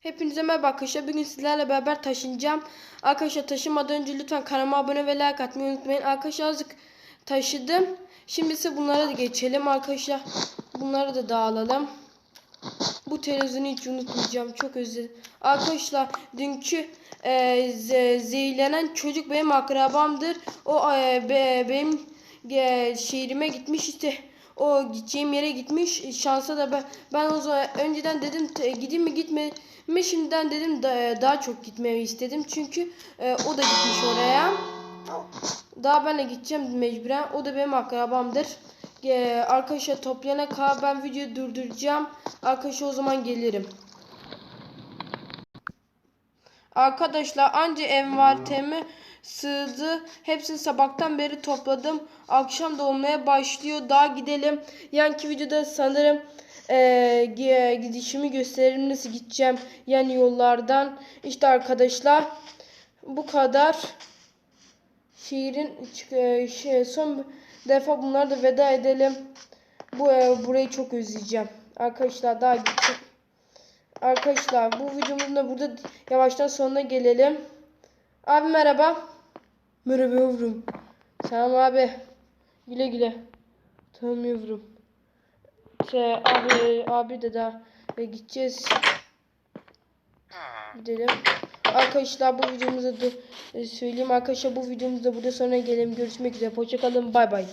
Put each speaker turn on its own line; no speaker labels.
Hepinize merhaba arkadaşlar. Bugün sizlerle beraber taşınacağım. Arkadaşlar taşımadan önce lütfen kanalıma abone ve like atmayı unutmayın. Arkadaşlar azıcık taşıdım. Şimdi ise bunlara da geçelim arkadaşlar. Bunları da dağılalım. Bu televizyonu hiç unutmayacağım. Çok özledim. Arkadaşlar dünkü e, ze- zehirlenen çocuk benim akrabamdır. O e, be- benim e, şehrime gitmiş işte. O gideceğim yere gitmiş. Şansa da ben, ben o zaman önceden dedim gideyim mi gitme mi şimdiden dedim da, daha çok gitmeyi istedim. Çünkü e, o da gitmiş oraya. Daha ben de gideceğim mecburen. O da benim akrabamdır. Ee, arkadaşlar toplayana kadar ben videoyu durduracağım. Arkadaşlar o zaman gelirim. Arkadaşlar anca envarteme sığdı. Hepsini sabahtan beri topladım. Akşam da olmaya başlıyor. Daha gidelim. Yanki videoda sanırım gi- gidişimi gösteririm. Nasıl gideceğim yan yollardan. İşte arkadaşlar bu kadar. Şiirin e, şey, son defa bunları da veda edelim. Bu e, burayı çok özleyeceğim. Arkadaşlar daha gideceğim. Arkadaşlar bu videomuzun da burada yavaştan sonuna gelelim. Abi merhaba. Merhaba yavrum. Selam abi. Güle güle. Tamam yavrum. Şey, abi, abi de daha gideceğiz. Gidelim. Arkadaşlar bu videomuzu da söyleyeyim. Arkadaşlar bu videomuzda burada sonuna gelelim. Görüşmek üzere. Hoşçakalın. Bay bay.